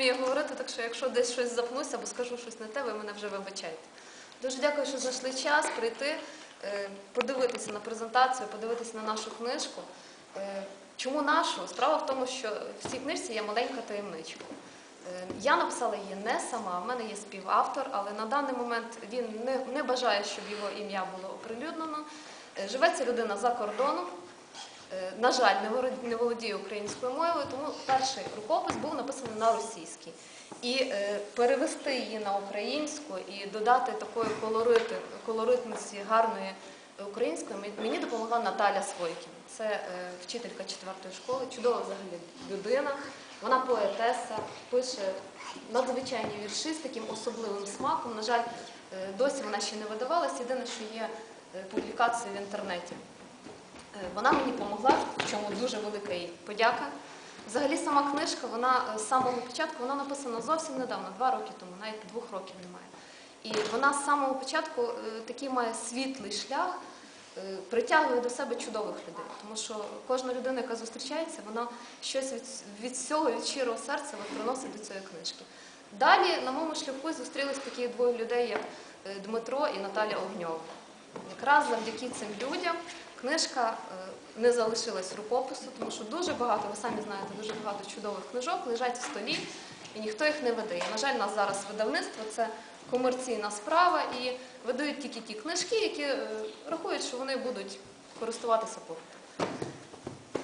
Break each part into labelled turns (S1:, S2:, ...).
S1: вмію говорити, так що якщо десь щось запнуся або скажу щось не те, ви мене вже вибачаєте. Дуже дякую, що знайшли час прийти, е, подивитися на презентацію, подивитися на нашу книжку. Е, Чому нашу? Справа в тому, що в цій книжці є маленька таємничка. Е, Я написала її не сама, в мене є співавтор, але на даний момент він не, не бажає, щоб його ім'я було оприлюднено. Живе ця людина за кордоном. На жаль, не володіє українською мовою, тому перший рукопис був написаний на російській. І е, перевести її на українську і додати такої колорити, колоритності гарної української мені- допомогла Наталя Свойкіна. Це е, вчителька четвертої школи, чудова взагалі людина. Вона поетеса, пише надзвичайні вірші з таким особливим смаком. На жаль, е, досі вона ще не видавалась. Єдине, що є публікації в інтернеті. Вона мені допомогла, в чому дуже велика їй подяка. Взагалі, сама книжка, вона е, з самого початку вона написана зовсім недавно, два роки тому, навіть двох років немає. І вона з самого початку е, такий має світлий шлях, е, притягує до себе чудових людей. Тому що кожна людина, яка зустрічається, вона щось від, від всього, від щирого серця от приносить до цієї книжки. Далі на моєму шляху зустрілись такі двоє людей, як Дмитро і Наталя Огньова. Якраз завдяки цим людям книжка е, не залишилась рукопису, тому що дуже багато, ви самі знаєте, дуже багато чудових книжок лежать в столі, і ніхто їх не видає. На жаль, у нас зараз видавництво це комерційна справа, і видають тільки ті книжки, які е, рахують, що вони будуть користуватися попитом.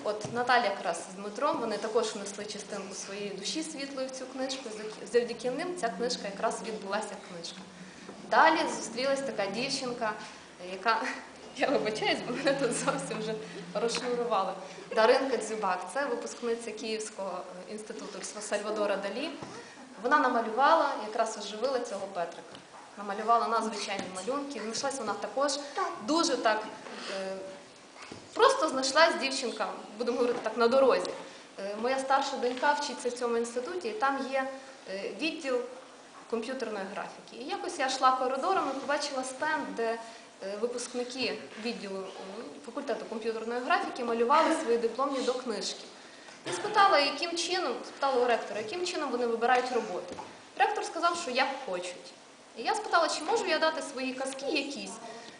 S1: От Наталя якраз з Дмитром, вони також внесли частинку своєї душі світлої в цю книжку. Завдяки ним ця книжка якраз відбулася як книжка. Далі зустрілась така дівчинка, яка, я вибачаюсь, бо мене тут зовсім вже розшнурували. Даринка Дзюбак, це випускниця Київського інституту Сальвадора Далі. Вона намалювала, якраз оживила цього Петрика. Намалювала надзвичайні малюнки. Знайшлась вона також дуже так. е, Просто знайшлась дівчинка, будемо говорити так, на дорозі. Е, Моя старша донька вчиться в цьому інституті, і там є е, відділ комп'ютерної графіки. І якось я йшла коридором і побачила стенд, де випускники відділу факультету комп'ютерної графіки малювали свої дипломні до книжки. І спитала, яким чином, спитала у ректора, яким чином вони вибирають роботи. Ректор сказав, що як хочуть. І я спитала, чи можу я дати свої казки якісь.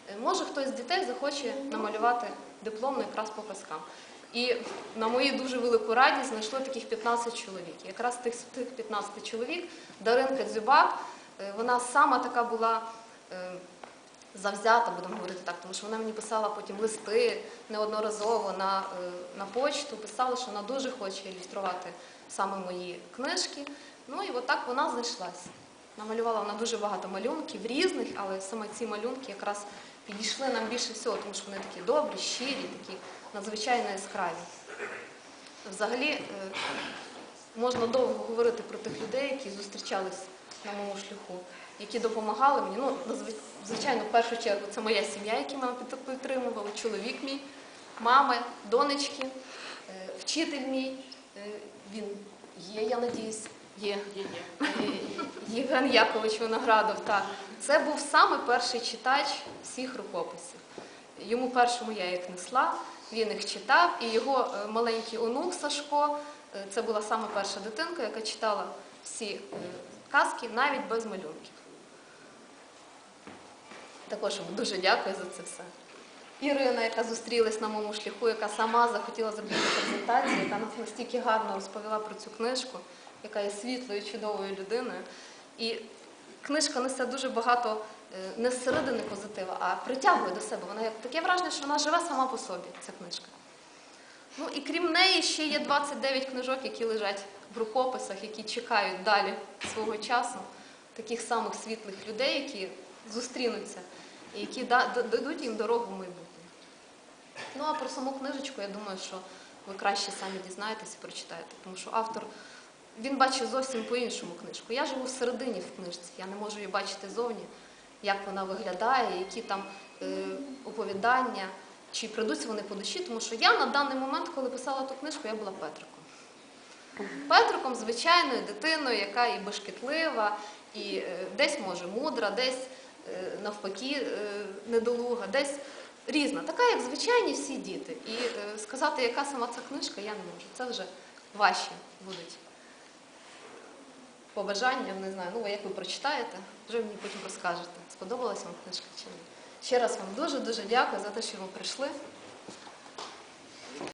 S1: Е, Може, хтось з дітей захоче намалювати дипломну якраз по казкам. І на мою дуже велику радість знайшло таких 15 чоловік. Якраз тих, тих 15 чоловік Даринка Дзюбак, е, вона сама така була е, завзята, будемо говорити так, тому що вона мені писала потім листи неодноразово на, е, на почту, писала, що вона дуже хоче ілюструвати саме мої книжки. Ну і отак вона знайшлася. Намалювала вона дуже багато малюнків різних, але саме ці малюнки якраз підійшли нам більше всього, тому що вони такі добрі, щирі, такі надзвичайно яскраві. Взагалі, е, можна довго говорити про тих людей, які зустрічались на моєму шляху, які допомагали мені. Ну, звичайно, в першу чергу це моя сім'я, які мене під- підтримували, чоловік мій, мами, донечки, е, вчитель мій. е, Він є, я надіюсь, є. Євген Якович Виноградов. Так. Це був саме перший читач всіх рукописів. Йому першому я їх несла, він їх читав, і його е, маленький онук Сашко, це була саме перша дитинка, яка читала всі казки навіть без малюнків. Також йому дуже дякую за це все. Ірина, яка зустрілась на моєму шляху, яка сама захотіла зробити презентацію, яка нас настільки гарно розповіла про цю книжку, яка є світлою, чудовою людиною. І книжка несе дуже багато е, не з середини позитива, а притягує до себе. Вона таке враження, що вона живе сама по собі, ця книжка. Ну і крім неї ще є 29 книжок, які лежать в рукописах, які чекають далі свого часу, таких самих світлих людей, які зустрінуться і які дадуть їм дорогу в майбутнє. Ну а про саму книжечку, я думаю, що ви краще самі дізнаєтесь і прочитаєте, тому що автор він бачить зовсім по-іншому книжку. Я живу всередині в книжці, я не можу її бачити зовні, як вона виглядає, які там е, оповідання, чи прийдуться вони по душі, тому що я на даний момент, коли писала ту книжку, я була Петриком. Петриком, звичайною дитиною, яка і бешкетлива, і е, десь може мудра, десь е, навпаки е, недолуга, десь різна, така, як звичайні всі діти. І сказати, яка сама ця книжка, я не можу. Це вже ваші будуть побажання, не знаю, ну як ви прочитаєте, вже мені потім розкажете, сподобалася вам книжка чи ні. Ще раз вам дуже-дуже дякую за те, що ви прийшли.